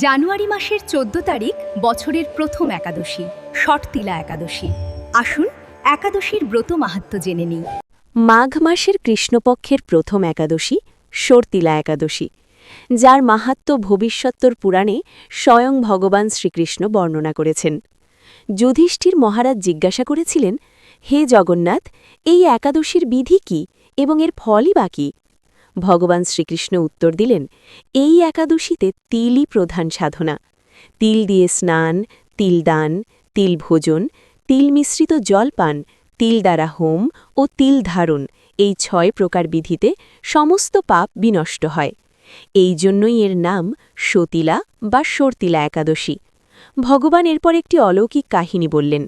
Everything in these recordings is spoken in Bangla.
জানুয়ারি মাসের চোদ্দ তারিখ বছরের প্রথম একাদশী, শর্তিলা একাদশী। আসুন একাদশীর ব্রত মাহাত্ম্য জেনে নিই। মাঘ মাসের কৃষ্ণপক্ষের প্রথম একাদশী সর্তিলা একাদশী, যার মাহাত্ম্য ভবিষ্যত্তর পুরাণে স্বয়ং ভগবান শ্রীকৃষ্ণ বর্ণনা করেছেন। যুধিষ্ঠির মহারাজ জিজ্ঞাসা করেছিলেন, হে জগন্নাথ, এই একাদশীর বিধি কি এবং এর ফলই বা কি? ভগবান শ্রীকৃষ্ণ উত্তর দিলেন, এই একাদশীতে তিলই প্রধান সাধনা। তিল দিয়ে স্নান তিলদান তিল ভোজন, তিল মিশ্রিত জলপান, তিল দ্বারা হোম ও তিল ধারণ এই ছয় প্রকার বিধিতে সমস্ত পাপ বিনষ্ট হয়। এই জন্যই এর নাম সতিলা বা সর্তিলা একাদশী। ভগবান এরপর একটি অলৌকিক কাহিনী বললেন,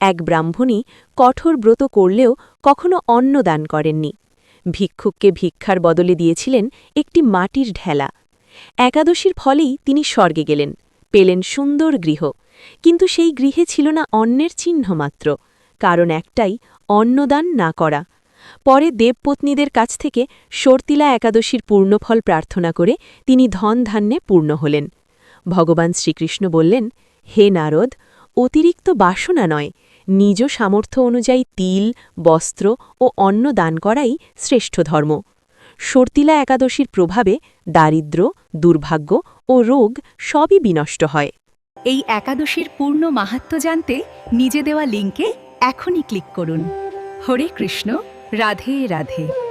এক ব্রাহ্মণী কঠোর ব্রত করলেও কখনো অন্ন দান করেননি। ভিক্ষুককে ভিক্ষার বদলে দিয়েছিলেন একটি মাটির ঢেলা। একাদশীর ফলেই তিনি স্বর্গে গেলেন, পেলেন সুন্দর গৃহ। কিন্তু সেই গৃহে ছিল না অন্নের চিহ্ন মাত্র, কারণ একটাই অন্নদান না করা। পরে দেবপত্নীদের কাছ থেকে সর্তিলা একাদশীর পূর্ণফল প্রার্থনা করে তিনি ধন ধান্যে পূর্ণ হলেন। ভগবান শ্রীকৃষ্ণ বললেন, হে নারদ অতিরিক্ত বাসনা নয়, নিজ সামর্থ্য অনুযায়ী তিল, বস্ত্র ও অন্ন দান করাই শ্রেষ্ঠ ধর্ম। সর্তিলা একাদশীর প্রভাবে দারিদ্র, দুর্ভাগ্য ও রোগ সবই বিনষ্ট হয়। এই একাদশীর পূর্ণ মাহাত্ম্য জানতে নিজে দেওয়া লিঙ্কে এখনই ক্লিক করুন। হরে কৃষ্ণ, রাধে রাধে।